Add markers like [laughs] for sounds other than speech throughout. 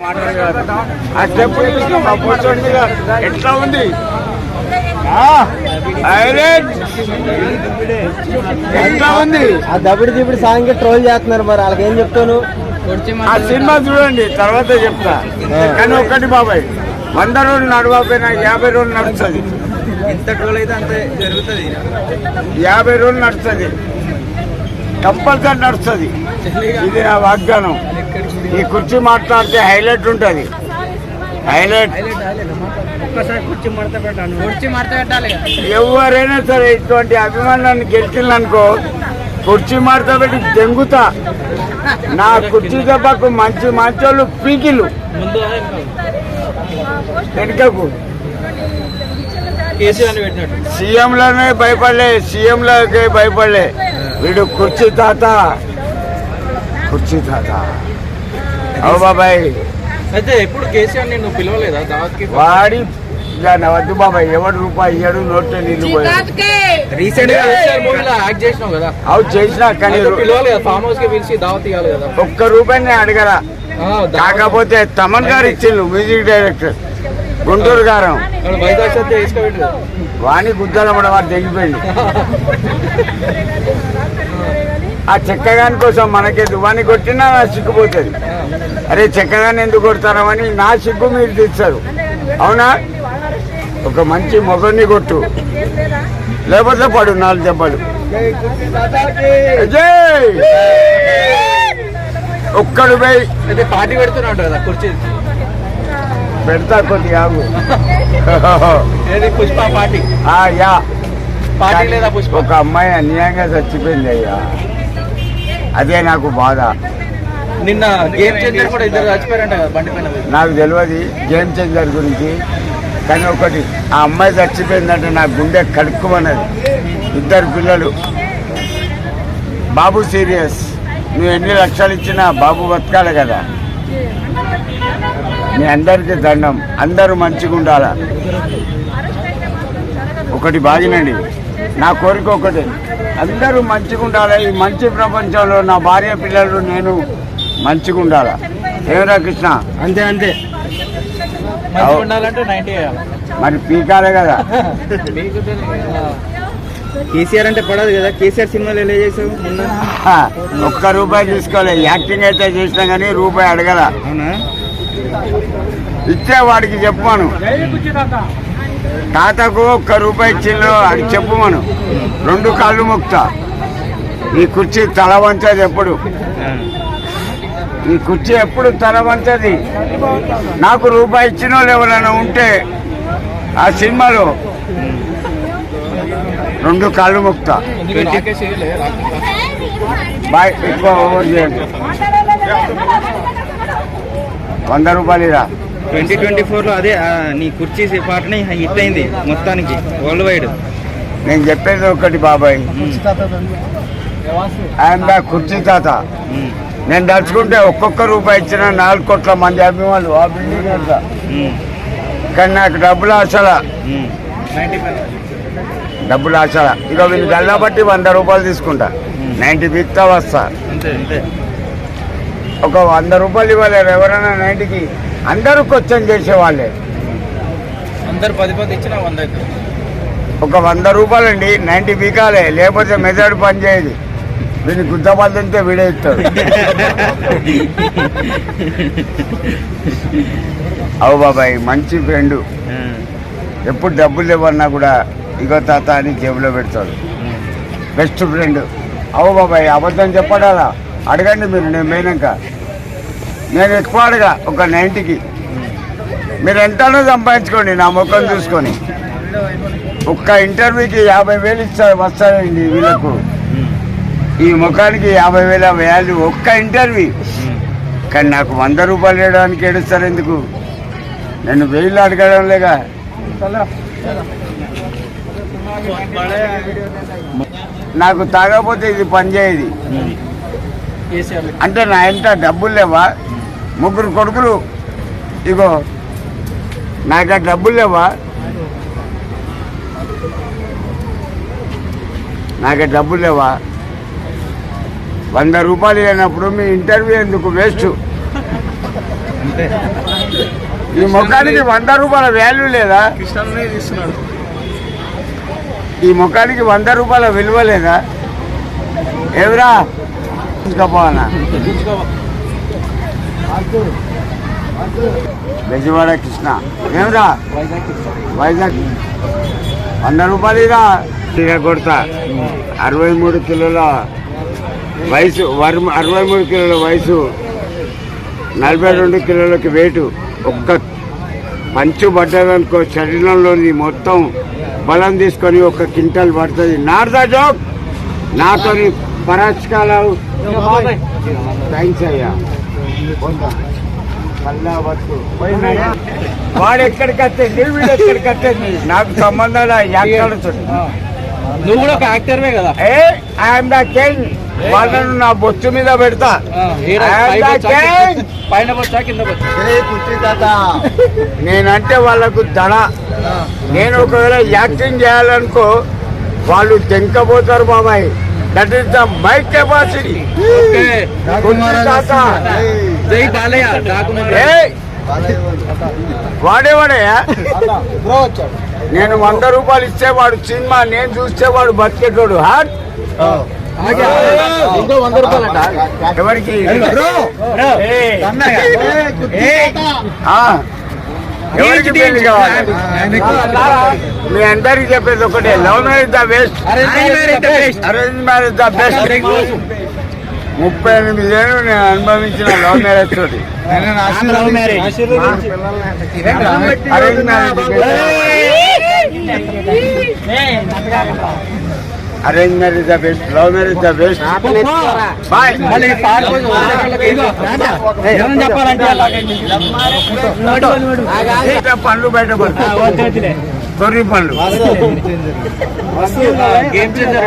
ఆ స్టెప్ ఎట్లా ఉంది ఎట్లా ఉంది ఆ దబిడి దిబిడి సాంగ్ ట్రోల్ చేస్తున్నారు మరి వాళ్ళకి ఏం చెప్తాను? ఆ సినిమా చూడండి తర్వాత చెప్తా. కానీ ఒక్కటి బాబాయ్ వంద రోజులు నడవకపోయినా యాభై రోజులు నడుస్తుంది. ఎంత ట్రోల్ అయితే అంతే జరుగుతుంది. యాభై రోజులు నడుస్తుంది. కంపల్సరీ నడుస్తుంది. ఇది నా వాగ్దానం. ఈ కుర్చీ మాట్లాడితే హైలైట్ ఉంటుంది. హైలైట్. మడత మడత. ఎవరైనా సరే ఇటువంటి అభిమానాన్ని గెలిచిందనుకో కుర్చీ మార్త పెట్టి దెంగుతా. నా కుర్చీ దెబ్బకు మంచి మంచోళ్ళు పీకిలు. వెనుకకు. సీఎంలోనే భయపడలే సీఎంలోకి భయపడలే. వీడు కుర్చీ తాత. కుర్చీ తాత. అవు బాబాయ్. అయితే ఎప్పుడు కేసీఆర్ నిన్ను పిలవలేదా? దావత్కి వాడి వద్దు బాబాయ్. ఎవడు రూపాయి ఇయ్యడు నోట్లో నీళ్ళు రీసెంట్గా కేసీఆర్ మూవీలో యాక్ట్ చేసినావు కదా? అవు చేసినా కానీ ఫామ్ హౌస్కి పిలిచి దావత్ ఇవ్వాలి కదా? ఒక్క రూపాయిని అడగరా. కాకపోతే తమన్ గారు ఇచ్చిండు మ్యూజిక్ డైరెక్టర్. గుంటూరు గారం. వాణి గుద్దల కూడా వాడు తెగిపోయింది [laughs] ఆ చెక్కగాని కోసం మనకి వాణి కొట్టినా నా సిగ్గుపోతుంది. అరే చెక్కగాని ఎందుకు కొడతారని నా సిగ్గు మీరు తీస్తారు. అవునా? ఒక మంచి మొగన్ని కొట్టు. లేకపోతే పడు నాలుగు దెబ్బలు. ఒక్కడు పోయి పార్టీ పెడుతున్నాడు కదా కుర్చీ. పెడతా కొద్దిగా ఆగు. ఏది పుష్ప పార్టీ? ఆ, యా. పార్టీ లేదా పుష్ప? ఒక అమ్మాయి అన్యాయంగా చచ్చిపోయింది అయ్యా. అదే నాకు బాధ. నిన్న గేమ్ చేంజర్ కూడా ఇద్దరు చచ్చిపోయారంట కదా బండి పైన మీద. నాకు తెలియదు గేమ్ చేంజర్ గురించి. కానీ ఒకటి ఆ అమ్మాయి చచ్చిపోయిందంటే నా గుండె కడుక్కుమన్నది. ఇద్దరు పిల్లలు. బాబు సీరియస్ నువ్వు ఎన్ని లక్షలు ఇచ్చినా బాబు బతకాలి కదా. మీ అందరికీ దండం. అందరూ మంచిగా ఉండాలా? ఒకటి బాగినండి. నా కోరిక ఒకటి. అందరూ మంచిగా ఉండాలి. ఈ మంచి ప్రపంచంలో నా భార్య పిల్లలు నేను మంచిగా ఉండాలా. ఏమరా కృష్ణ? అంతే అంతే. మరి పీకాలే కదా. కేసీఆర్ అంటే పడదు కదా. కేసీఆర్ సినిమాలు ఎలా చేసావు ఒక్క రూపాయి తీసుకోలే. యాక్టింగ్ అయితే చేసినా కానీ రూపాయి అడగల. అవునా? ఇచ్చే వాడికి చెప్పమను తాతకు ఒక్క రూపాయి ఇచ్చిండు అని చెప్పు చెప్పమను రెండు కాళ్ళు మొక్తా. ఈ కుర్చీ తల వంచది ఎప్పుడు. ఈ కుర్చీ ఎప్పుడు తల వంచది. నాకు రూపాయి ఇచ్చిన వాళ్ళు ఎవరైనా ఉంటే ఆ సినిమాలో రెండు కాళ్ళు మొక్తా. బాయ్ ఎక్కువ ఓవర్ చేయండి. వంద రూపాయలు ట్వంటీ ట్వంటీ ఫోర్లో అదే నీ కుర్చీ పాటని హిట్ అయింది మొత్తానికి వరల్డ్ వైడ్ నేను చెప్పేది ఒకటి బాబాయ్. ఆయన దా కుర్చీ తాత. నేను దలుచుకుంటే ఒక్కొక్క రూపాయి ఇచ్చిన నాలుగు కోట్ల మంది అభిమానులు ఆ బిల్డింగ్ అంతా కానీ నాకు డబ్బులు ఆశల. డబ్బులు ఆశల. ఇక వీళ్ళు గల్లా బట్టి వంద రూపాయలు తీసుకుంటా. నైంటీ బిక్తా వస్తా. ఒక వంద రూపాయలు ఇవ్వలేరు ఎవరైనా నైంటీకి అందరూ క్వశ్చన్ చేసేవాళ్ళే. అందరు పది పది ఇచ్చిన వంద ఒక వంద రూపాయలండి నైంటీ బీకాలే లేకపోతే మెదడు పని చేయదు. వీడిని గుద్దపాలు తింటే వీడే ఇస్తాడు. అవు బాబాయ్ మంచి ఫ్రెండ్. ఎప్పుడు డబ్బులు ఇవ్వన్నా కూడా ఇగో తాత అని జేబులో పెడతాడు. Best friend. అవు బాబాయ్ అబద్ధం చెప్పడాలా? అడగండి మీరు నేను పోయినాక నేను ఎక్కువ అడగా ఒక నైంటీకి మీరు ఎంతనో సంపాదించుకోండి నా ముఖం చూసుకొని. ఒక్క ఇంటర్వ్యూకి యాభై వేలు ఇస్తారు వస్తాయండి వీళ్ళకు. ఈ ముఖానికి యాభై వేల వాల్యూ ఒక్క ఇంటర్వ్యూ. కానీ నాకు వంద రూపాయలు వేయడానికి ఏడుస్తారు ఎందుకు? నేను వెయ్యిలు అడగడం లేగా? నాకు తాగకపోతే ఇది పని చేయదు. కేసీఆర్ అంటే నా ఎంత డబ్బులు లేవా? ముగ్గురు కొడుకులు. ఇగో నాకు డబ్బులు లేవా? నాకు డబ్బులు లేవా? వంద రూపాయలు లేనప్పుడు మీ ఇంటర్వ్యూ ఎందుకు వేస్ట్? ఈ ముఖానికి వంద రూపాయల వాల్యూ లేదా? ఈ ముఖానికి వంద రూపాయల విలువ లేదా? ఎవరా తీసుకపోవాలా? బెజవాడ కృష్ణ. ఏమరా? వైజాగ్. వంద రూపాయలు ఇరా తీగ కొడతా. అరవై మూడు కిలోల వయసు వర్- అరవై మూడు కిలోల వయసు నలభై రెండు కిలోలకి వెయిట్ ఒక్క పంచు పడ్డదనుకో శరీరంలోని మొత్తం బలం తీసుకొని ఒక క్వింటల్ పడుతుంది. నారదా జోక్? నాతో పరాచకాలు? థ్యాంక్స్ అయ్యా. వాడు ఎక్కడికి వస్తుంది వీడు ఎక్కడికి వస్తుంది నాకు సంబంధాలు ఎక్కడ నువ్వు కూడా ఒక యాక్టర్వే కదా? ఏ ఐఎమ్ ద కింగ్ వాళ్ళను నా బొచ్చు మీద పెడతా. పైన కింద వచ్చా నేనంటే వాళ్ళకు దడ నేను ఒకవేళ యాక్టింగ్ చేయాలనుకో వాళ్ళు తెంకపోతారు బాబాయ్. That is the my capacity okay జై బాలయ్య డాకుమెంట్ వాడేవాడయ్యా నేను వంద రూపాయలు ఇచ్చేవాడు సినిమా నేను చూసేవాడు బతికేటోడు. హాట్ ఎవరికి? మీ అందరికి చెప్పేది ఒకటే love marriage the best arrange marriage the best ముప్పై ఎనిమిది ఏళ్ళు నేను అనుభవించిన లవ్ మ్యారేజ్ తోటి arrange marriage arrange marriage the best love marriage the best boy మళ్ళీ పాట కోసం ఏమని చెప్పాలంటే పండ్లు బయట తొర్రి పండ్లు. Game changer?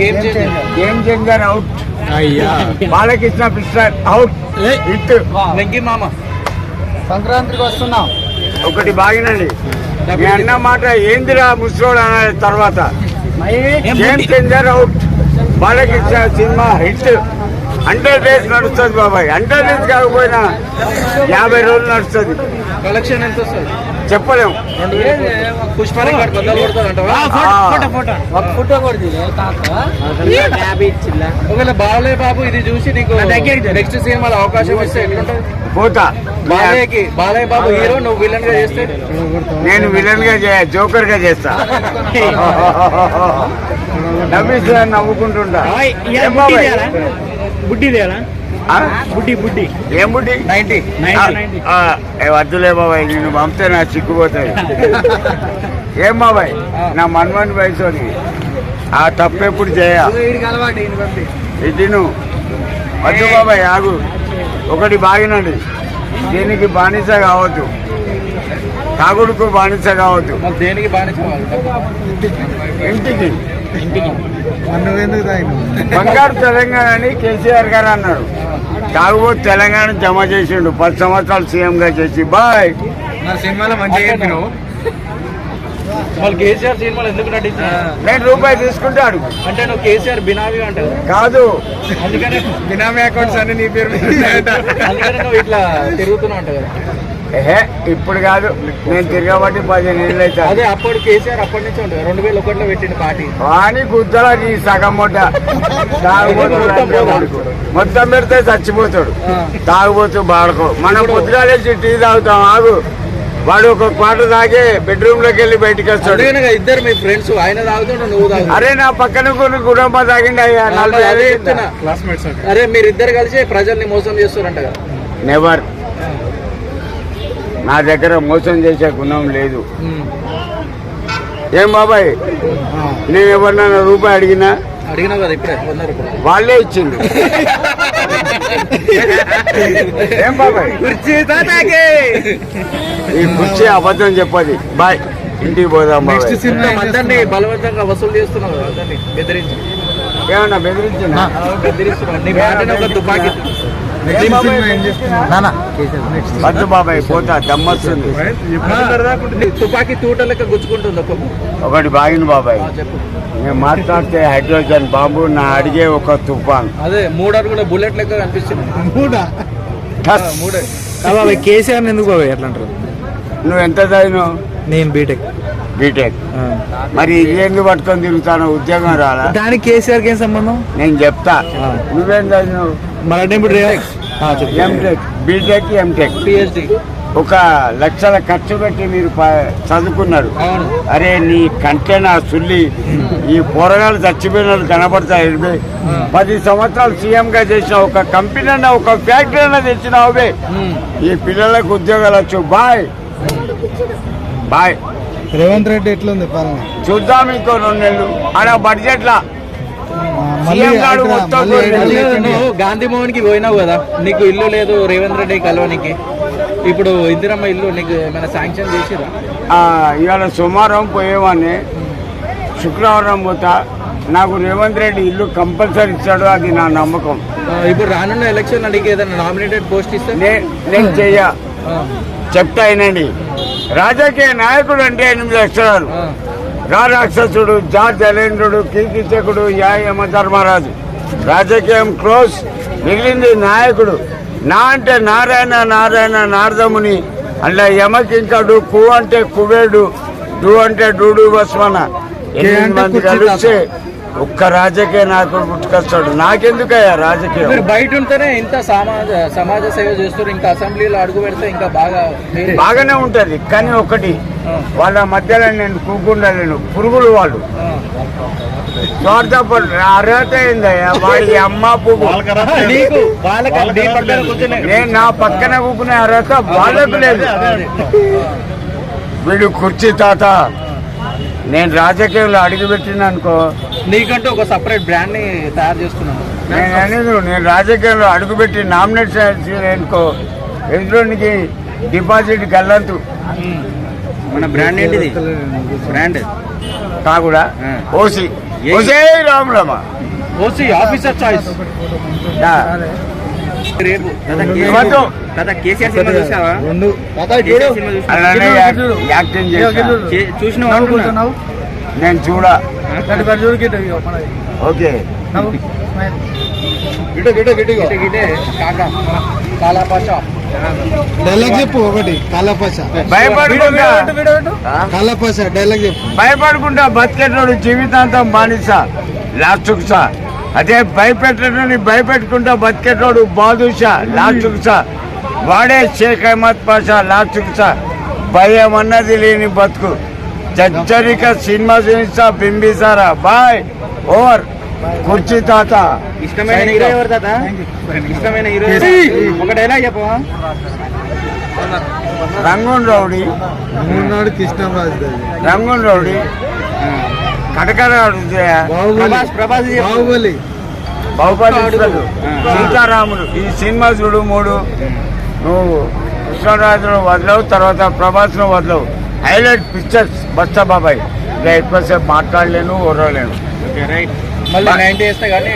Game changer game changer out అయ్యా. బాలకృష్ణ పిస్టర్ అవుట్ హిట్ వెంకీ మామ. సంక్రాంతికి వస్తున్నాం. ఒకటి బాగినండి. మీ అన్న మాట ఏందిరా ముసలోడు అనే తర్వాత? Game changer out Balakrishna cinema hit. Hundred days నడుస్తుంది బాబాయ్. హండ్రెడ్ డేస్ కాకపోయినా యాభై రోజులు నడుస్తుంది. కలెక్షన్ ఎంత వస్తుంది? చెప్పలేము. పుష్పానికి ఒకవేళ బాలయ్య బాబు ఇది చూసి నీకు నెక్స్ట్ సినిమాలో అవకాశం వస్తే ఎట్లుంటది? పోతా. బాలయ్యకి బాలయ్య బాబు హీరో నువ్వు విలన్గా చేస్తే? నేను విలన్గా చేయ జోకర్గా చేస్తా. [laughs] నవ్విస్తా నవ్వుకుంటుంటా? బుడ్డి ఆ? బుడ్డి బుడ్డి. ఏం బుడ్డి? నైన్టీ. వద్దులే బాబాయ్ నేను పంపితే నా చిక్కుపోతాయి. ఏం బాబాయ్? నా మన్మోహన్ వయసుని ఆ తప్పెప్పుడు చేయ ఇటు వద్దు బాబాయ్ ఆగు. ఒకటి బాగినండి. దీనికి బానిస కావద్దు. తాగుడుకు బానిస కావద్దు. మరి దేనికి బానిస ఇంటికి. బంగారు తెలంగాణ అని కేసీఆర్ గారు అన్నారు తాగుబోతు తెలంగాణ జమ చేసిండు. పది సంవత్సరాలు సీఎం గా చేసి. బాయ్. సినిమాలో మంచిగా కేసీఆర్ సినిమాలు ఎందుకు నటించా నేను రూపాయి తీసుకుంటే అడుగు. అంటే నువ్వు కేసీఆర్ బినామీ అంటావు. కాదు. అందుకనే బినామీ అకౌంట్స్ అన్ని నీ పేరు అందుకనే నువ్వు ఇట్లా తిరుగుతున్నావు అంట కదా. ఏహే ఇప్పుడు కాదు నేను తిరగబట్టి పదిహేను ఏళ్ళు అదే అవుతాను అప్పుడు కేసీఆర్ అప్పటి నుంచి ఉంటుంది రెండు వేల ఒకటిలో పెట్టిండు పార్టీ. వాణి గుద్దలా నీ సగం మొట్ట తాగుబోతు. మొత్తం పెడితే చచ్చిపోతాడు. తాగుబోతు బాడుకో మనం పొద్దుగాలేసి టీ తాగుతాం ఆగు. వాడు ఒక క్వార్టర్ తాగి బెడ్రూమ్లోకి వెళ్ళి బయటికి వస్తాడు. ఇద్దరు మీ ఫ్రెండ్స్ ఆయన తాగుతుంటే నువ్వు తాగు అరే నా పక్కన కొన్ని గుడమ్మ తాగిండి అయ్యా అదే అరే మీరిద్దరు కలిసి ప్రజల్ని మోసం చేస్తారంట నెవర్ నా దగ్గర మోసం చేసే గుణం లేదు. ఏం బాబాయ్? నేను ఎవరినైనా రూపాయి అడిగినా? అడిగినావు కదా ఇప్పుడే వాళ్ళే ఇచ్చిండు ఏం బాబాయ్? ఈ కుర్చీ అబద్ధం చెప్పది. బాయ్ ఇంటికి పోదాం మొత్తం అందరినీ బలవంతంగా వసూలు చేస్తున్నావు కదా అందరినీ బెదిరించి. ఏమన్నా బెదిరించినా బెదిరిస్తున్నావు. నీ మాటనే ఒక తుపాకీ. ఏం బాబాయ్? వద్దు బాబాయ్? పోతా దమ్మొస్తుంది తుపాకీ తూట లెక్క గుచ్చుకుంటుంది ఒక ఒకటి బాగిన బాబాయ్. నేను మాట్లాడితే హైడ్రోజన్ బాంబు నా అడిగే ఒక తుఫాన్. అదే మూడు అడుగుల బుల్లెట్ లెక్క కనిపిస్తుంది. టస్. మూడే. బాబాయ్ కేసీఆర్ ఎందుకు బాబాయ్ ఎట్లా అంటారు? నువ్వు ఎంత చదివినావు? నేను బీటెక్ బీటెక్ మరి ఇది ఎందుకు పట్టుకొని తిరుగుతాను ఉద్యోగం రాలా? దానికి కేసీఆర్కి ఏం సంబంధం? నేను చెప్తా. నువ్వేం చదివినావు? మరి ఇప్పుడు ఎంటెక్ బీటెక్ ఎంటెక్ పిహెచ్డి ఒక లక్షల ఖర్చు పెట్టి మీరు చదువుకున్నారు. అరే నీ కంటే నా సుల్లి ఈ పోరగాళ్ళు చచ్చిపోయిన వాళ్ళు కనపడతాయి ఇరవై పది సంవత్సరాలు సీఎం గా చేసిన ఒక కంపెనీ అన్న ఒక ఫ్యాక్టరీ అన్న తెచ్చినావు బే. ఈ పిల్లలకు ఉద్యోగాలు వచ్చు బాయ్. బాయ్. రేవంత్ రెడ్డి ఎట్లుంది పాలన? చూద్దాం ఇంకో రెండు నెలలు. ఆడ బడ్జెట్ గాంధీ భవన్కి పోయినావు కదా. నీకు ఇల్లు లేదు రేవంత్ రెడ్డి కలవనికి. ఇప్పుడు ఇందిరమ్మ ఇల్లు నీకు ఏమైనా శాంక్షన్ చేసిరా ఆ, ఇవాళ సోమవారం పోయేవాడిని. శుక్రవారం పోతా. నాకు రేవంత్ రెడ్డి ఇల్లు కంపల్సరీ ఇచ్చాడు అది నా నమ్మకం. ఇప్పుడు రానున్న ఎలక్షన్ నీకు ఏదైనా నామినేటెడ్ పోస్ట్ ఇస్తే? నే- నేను చెయ్య. చెప్తా వినండి. రాజకీయ నాయకుడు అంటే ఎనిమిది అక్షరాలు రాక్షసుడు జా జలేంద్రుడు కీర్తిచకుడు యా యమ ధర్మరాజు. రాజకీయం క్లోజ్ మిగిలింది నాయకుడు. నా అంటే నారాయణ నారాయణ నారదముని. అలా యమకింకడు కు అంటే కుబేడు డు అంటే డూడు బస్మన ఎనిమిది మంది కలిస్తే ఒక్క రాజకీయ నాయకుడు పుట్టుకొస్తాడు. నాకెందుకయ్యా రాజకీయం? మీరు బయట ఉంటేనే ఇంత సమాజ సమాజ సేవ చేస్తారు ఇంకా అసెంబ్లీలో అడుగు పెడితే ఇంకా బాగా. బాగానే ఉంటది కానీ ఒకటి వాళ్ళ మధ్యలో నేను కూకుండలేను పురుగులు వాళ్ళు. స్వార్థపడు అర్హత ఏందయ్యా? వాడి అమ్మ పువ్వు. నీకు వాళ్ళకి నీ పక్కన కూర్చొని నేను నా పక్కన కూకునే అర్హత వాళ్ళకు లేదు. వీడు కుర్చీ తాత. నేను రాజకీయంలో అడుగుపెట్టిన అనుకో నీకంటూ ఒక సపరేట్ బ్రాండ్ని తయారు చేసుకున్నాను నేను అనేది నేను రాజకీయంలో అడుగుపెట్టి నామినేట్ చేయాల్సి అనుకో ఎదురునికి డిపాజిట్ గల్లంతు మన బ్రాండ్ ఏంటిది? బ్రాండ్ కాకుండా. ఓసి. ఓసే రామ్ రామ ఓసి ఆఫీసర్ చాయిస్. రేపు. చేసిన? నేను చూడ. ఓకే డైలాగ్ చెప్పు ఒకటి. కాలాపాస భయపడకుండా. ఆ? కాలాపాస డైలాగ్ చెప్పు. భయపడకుండా బతికేటోడు జీవితాంతం బానిస. లాస్ట్కు సా. అదే భయపెట్టడని భయపెట్టుకుంటా బతికేటోడు బాదుషా. లాస్ట్కు సా. వాడే షేక్ అహ్మద్ పాషా లాస్ట్కు సా. భయం అన్నది లేని బతుకు. చచ్చరిక సినిమా చూసా బింబిసారా. Bye over. కుర్చీ తాత. ఇష్టమైన హీరో ఎవరు తాత? ఇష్టమైన హీరో ఒక డైలాగ్ చెప్పవా రంగూన్ రౌడీ. మూడునాడు కృష్ణరాజు రంగూన్ రౌడీ. కటకడ. బాహుబలి. బహుపతి సీతారాముడు. ఈ సినిమా చూడు మూడు. నువ్వు కృష్ణరాజును వదలవు తర్వాత ప్రభాస్ను వదలవు. Highlight pictures. బస్తా బాబాయ్. ఇంకా ఎక్కువసేపు మాట్లాడలేను ఓరలేను ఓకే, రైట్. మళ్ళీ కానీ.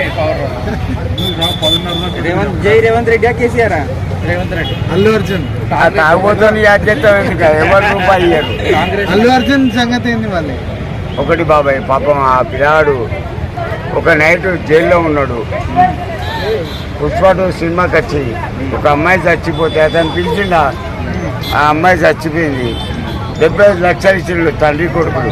రేవంత్ జై రేవంత్ రెడ్డి కేసీఆర్? రేవంత్ రెడ్డి. అల్లు అర్జున్. ఆ తాగుబోతుని యాడ్ ఎవరు రూపాయి ఇయ్యరు? కాంగ్రెస్ అల్లు అర్జున్ సంగతి ఏంది వాళ్ళే ఒకటి బాబాయ్ పాపం ఆ పిల్లాడు ఒక నైట్ జైల్లో ఉన్నాడు. పుష్పటు సినిమాకి వచ్చి ఒక అమ్మాయి చచ్చిపోతే అతను పిలిచిండా? ఆ అమ్మాయి చచ్చిపోయింది. డెబ్బై ఐదు లక్షలు ఇచ్చిండు తండ్రి కొడుకులు.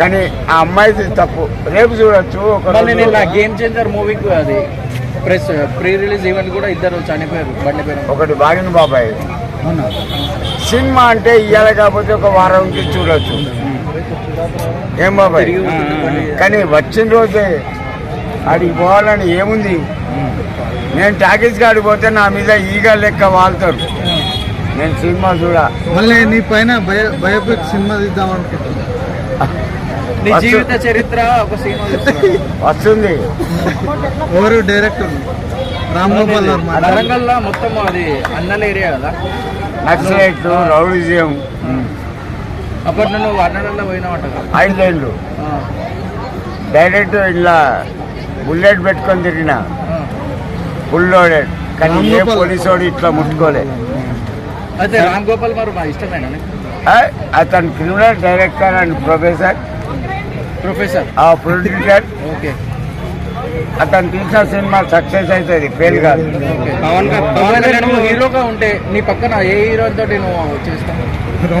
కానీ ఆ అమ్మాయిది తప్పు. రేపు చూడొచ్చు ఒక గేమ్ చేంజర్ మూవీకి అది ప్రెస్ ప్రీ రిలీజ్ ఈవెంట్ కూడా ఇద్దరు చనిపోయారు బండి ఒకటి బాగిన బాబాయ్. సినిమా అంటే ఇవాళ కాకపోతే ఒక వారంకి చూడొచ్చు. ఏం బాబాయ్. కానీ వచ్చిన రోజే ఆడికి పోవాలని ఏముంది? నేను టాకీస్ కాడికి పోతే నా మీద ఈగ లెక్క వాళ్తారు. నేను సినిమా చూడ. మళ్ళీ నీ పైన భయపెట్టి సినిమా తీద్దాం అనుకుంటున్నా. [laughs] నీ జీవిత చరిత్ర ఒక సినిమా వస్తుంది. ఎవరు డైరెక్టర్? రామ్ గోపాల్ వరంగల్లో మొత్తం అది అన్నల ఏరియా కదా? నక్సలైట్లు రౌడిజం. అప్పటి నువ్వు అన్నలలో పోయినావంట ఐదేళ్ళు డైరెక్ట్ ఇలా బుల్లెట్ పెట్టుకొని తిరిగిన. ఫుల్ లోడెడ్ కానీ ఏ గోపాల్. పోలీసోడు ఇట్లా ముట్టుకోలే. అయితే రామ్ గోపాల్ మరి మా ఇష్టమేనా అతను criminal director and professor. Professor? ఆ ప్రొడ్యూసర్. ఓకే. అతను తీసిన సినిమా సక్సెస్ అవుతుంది ఫెయిల్ కాదు. హీరోగా ఉంటే నీ పక్కన ఏ హీరో తోటి నువ్వు చేస్తావు?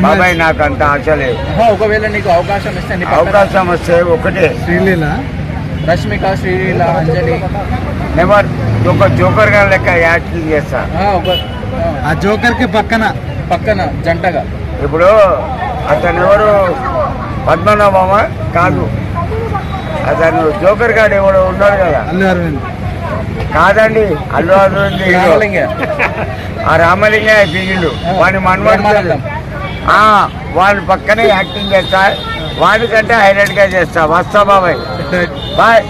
బాబాయ్ నాకు అంత ఆశ లేదు. ఒకవేళ నీకు అవకాశం ఇస్తే అవకాశం వస్తే ఒకటే. శ్రీలీల. రష్మిక శ్రీలీల అంజలి. నెవర్ ఒక జోకర్గా లెక్క యాక్టింగ్ చేస్తా. ఆ, ఒక ఆ, ఆ జోకర్కి పక్కన. పక్కన జంటగా. ఇప్పుడు అతను ఎవరు? పద్మనాభమ? కాదు. అతను జోకర్ గాడు ఎవడు ఉన్నాడు కదా. అల్లు అరవింద్. కాదండి అల్లు అరవింద్. రామలింగ. ఆ రామలింగ దిగిండు వాడి మనవాడు బ్రహ్మానందం. ఆ, వాడి పక్కనే యాక్టింగ్ చేస్తా. వాడికంటే హైలైట్గా చేస్తా. వస్తా బాబాయ్. బాయ్.